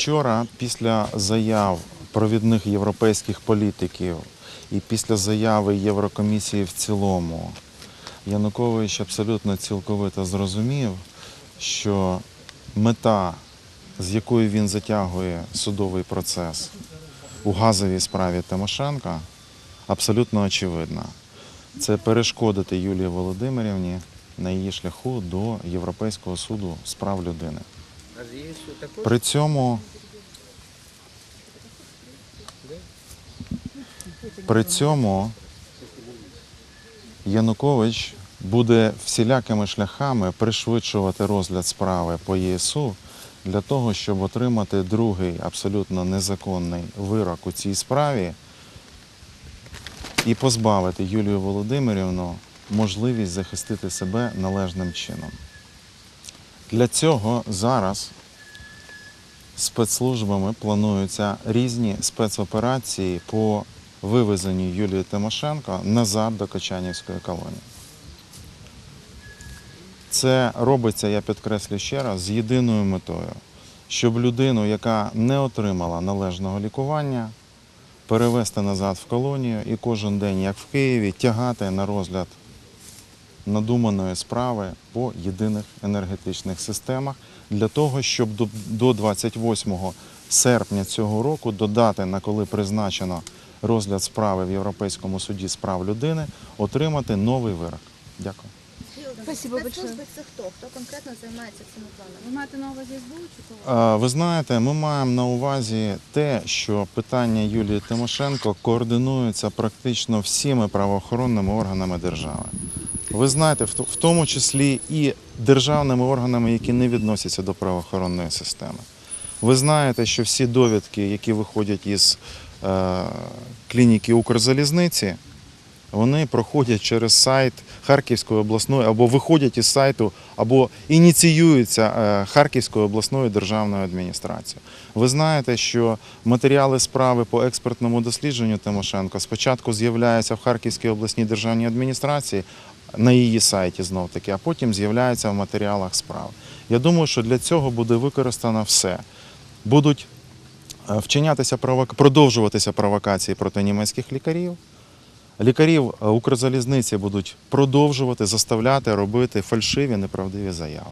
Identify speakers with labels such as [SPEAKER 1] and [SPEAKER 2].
[SPEAKER 1] Вчора, після заяв провідних європейських політиків і після заяви Єврокомісії в цілому, Янукович абсолютно цілковито зрозумів, що мета, з якою він затягує судовий процес у газовій справі Тимошенка, абсолютно очевидна. Це перешкодити Юлії Володимирівні на її шляху до Європейського суду з прав людини. При цьому при цьому Янукович буде всілякими шляхами пришвидшувати розгляд справи по ЄСУ для того, щоб отримати другий абсолютно незаконний вирок у цій справі і позбавити Юлію Володимирівну можливість захистити себе належним чином. Для цього зараз спецслужбами плануються різні спецоперації по вивезенню Юлії Тимошенко назад до Качанівської колонії. Це робиться, я підкреслю ще раз, з єдиною метою, щоб людину, яка не отримала належного лікування, перевести назад в колонію і кожен день, як в Києві, тягати на розгляд надуманої справи по єдиних енергетичних системах для того, щоб до- до 28 серпня цього року додати, на коли призначено розгляд справи в Європейському суді з прав людини, отримати новий вирок. Дякую.
[SPEAKER 2] Спасибо
[SPEAKER 3] Спецслужби це хто? Хто конкретно займається цими планами?
[SPEAKER 2] Ви маєте на увазі СБУ чи кого?
[SPEAKER 1] Ви знаєте, ми маємо на увазі те, що питання Юлії Тимошенко координується практично всіми правоохоронними органами держави. Ви знаєте, в в тому числі і державними органами, які не відносяться до правоохоронної системи. Ви знаєте, що всі довідки, які виходять із е, клініки Укрзалізниці, вони проходять через сайт Харківської обласної або виходять із сайту, або ініціюються е, Харківською обласною державною адміністрацією. Ви знаєте, що матеріали справи по експертному дослідженню Тимошенко спочатку з'являються в Харківській обласній державній адміністрації на її сайті знов таки, а потім з'являються в матеріалах справи. Я думаю, що для цього буде використано все. Будуть е, вчинятися продовжуватися провокації проти німецьких лікарів. Лікарів е, Укрзалізниці будуть продовжувати заставляти робити фальшиві неправдиві заяви.